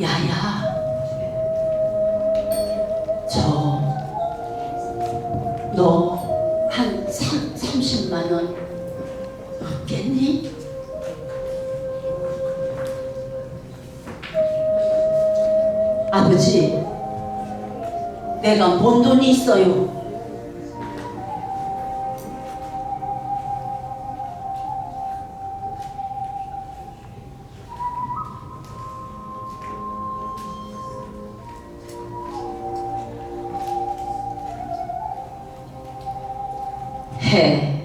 야야 저 너 한 30만 원 없겠니? 아버지 내가 본 돈이 있어요 해.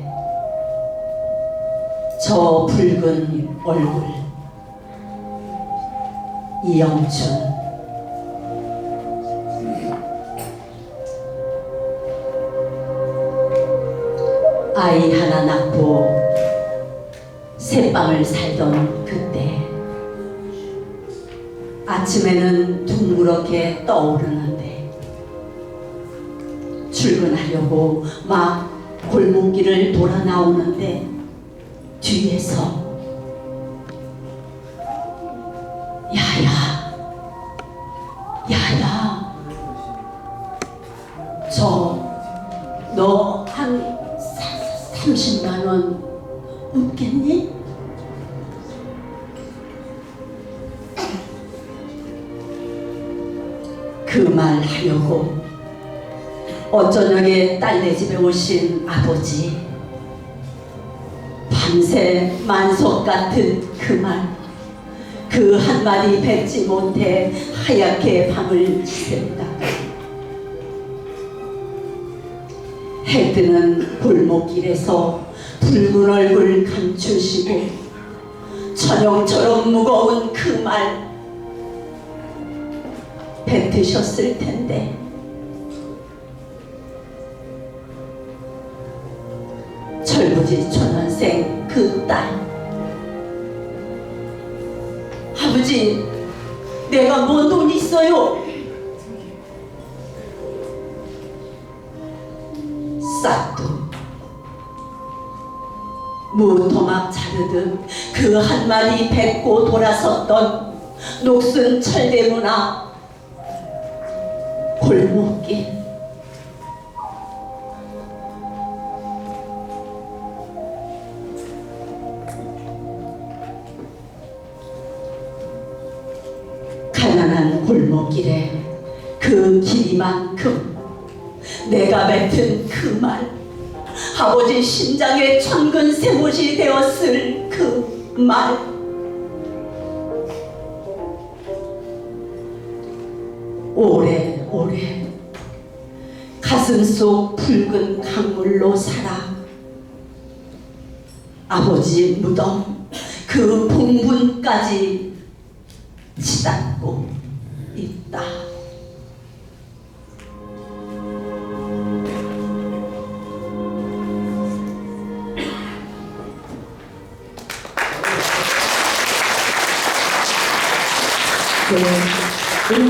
저 붉은 얼굴. 이영춘. 아이 하나 낳고 새방을 살던 그때 아침에는 둥그렇게 떠오르는데 출근하려고 막 골목길을 돌아 나오는데 뒤에서 야야 야야 저 너 한 30만 원 없겠니? 그 말 하려고 어저녁에 딸네 집에 오신 아버지. 밤새 만석 같은 그 말 그 한마디 뱉지 못해 하얗게 밤을 샜다. 해 뜨는 골목길에서 붉은 얼굴 감추시고 천영처럼 무거운 그 말 뱉으셨을 텐데 철부지 초년생 그 딸. 아버지 내가 뭔 돈 있어요? 싹도 무토막 자르듯 그 한마디 뱉고 돌아섰던 녹슨 철대문화 골목길 가난한 골목길에 그 길이만큼 내가 뱉은 그 말 아버지 심장에 천근 새못이 되었을 그 말. 오래 오래 가슴 속 붉은 강물로 살아 아버지 무덤 그 봉분까지 치닫고 った。Thank you.